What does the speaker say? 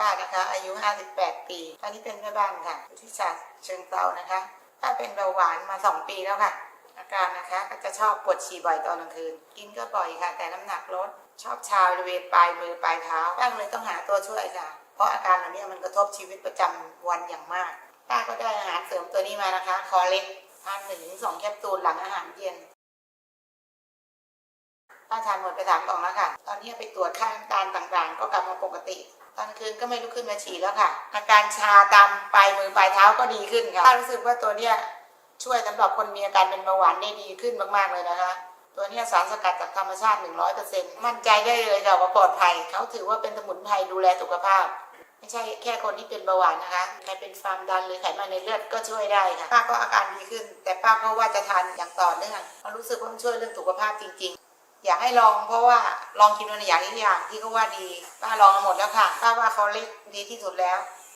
ป้านะคะ อายุ 58 ปี ตอนนี้เป็นแม่บ้านค่ะอยู่ที่ฉะเชิงเซานะคะ ป้าเป็นเบาหวานมา 2 ปีแล้วค่ะ อาการนะคะก็จะชอบปวดฉี่บ่อยตอนกลางคืน กินก็บ่อยค่ะ แต่น้ำหนักลด ชอบชาบริเวณปลายมือปลายเท้าป้าเลยต้องหาตัวช่วยค่ะ เพราะอาการเหล่านี้มันกระทบชีวิตประจำวันอย่างมาก ป้าก็ได้อาหารเสริมตัวนี้มานะคะ คอเล็กทานหนึ่งสองแคปซูลหลังอาหารเย็น ป้าทานหมดไปสามกล่องแล้วค่ะ ตอนนี้ไปตรวจค่าน้ำตาลต่างๆ ก็กลับมาปกติ ตอนคืนก็ไม่ลุกขึ้นมาฉี่แล้วค่ะ อาการชาตามปลายมือปลายเท้าก็ดีขึ้นค่ะป้ารู้สึกว่าตัวเนี้ยช่วยสำหรับคนมีอาการเป็นเบาหวานได้ดีขึ้นมากๆเลยนะคะ ตัวนี้สารสกัดจากธรรมชาติ 100%มั่นใจได้เลยค่ะว่าปลอดภัย เขาถือว่าเป็นสมุนไพรดูแลสุขภาพ ไม่ใช่แค่คนที่เป็นเบาหวานนะคะ ใครเป็นความดันหรือไขมันในเลือดก็ช่วยได้ค่ะ ป้าก็อาการดีขึ้น แต่ป้าก็ว่าจะทานอย่างต่อเนื่องเพราะรู้สึกว่ามันช่วยเรื่องสุขภาพจริง ๆ อยากให้ลองเพราะว่าลองกินวันอย่างอีกอย่างที่เขาว่าดีป้าลองมาหมดแล้วค่ะป้าว่าเขาเล็กดีที่สุดแล้ว